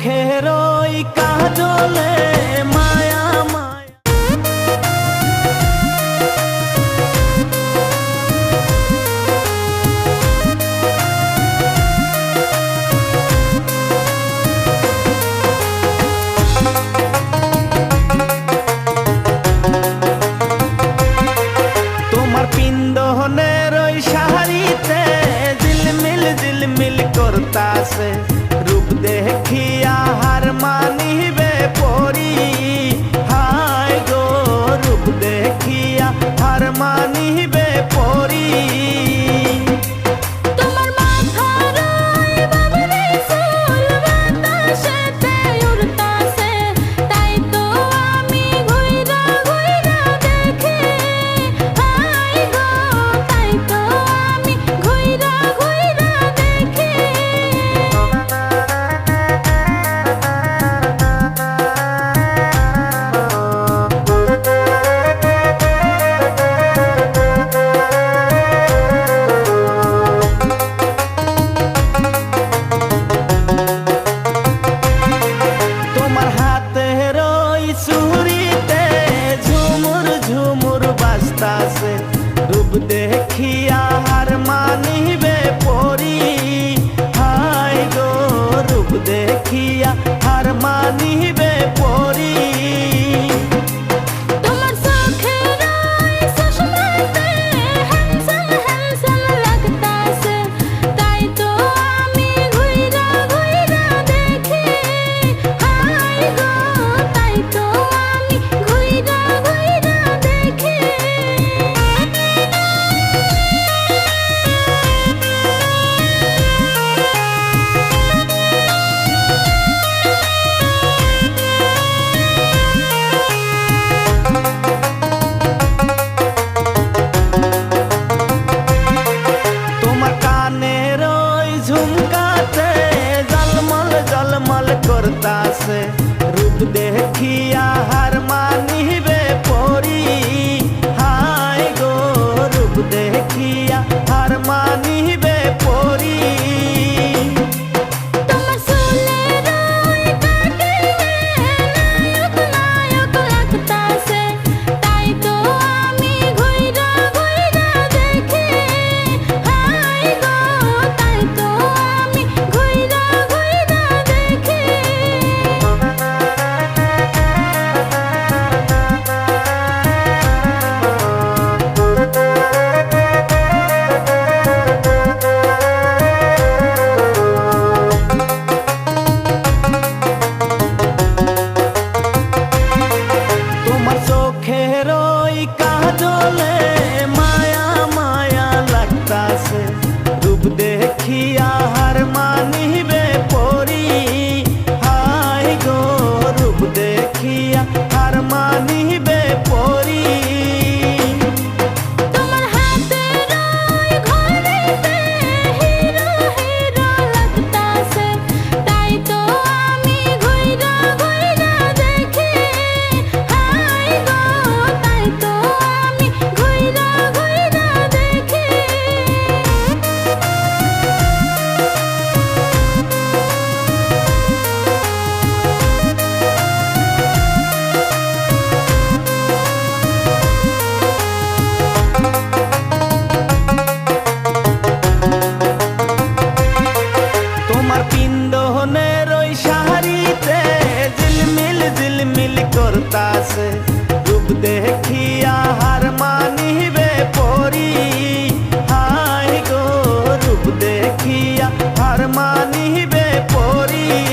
চোখের ওই কাজলে মায়া মায়া। তোমার পিন্দহনের ওই শাড়িতে জিলমিল জিলমিল করতাছে। দিয়া আর মানিবে পরিয়া तोरता से रूप देखिया हर কাঁদিবে পরি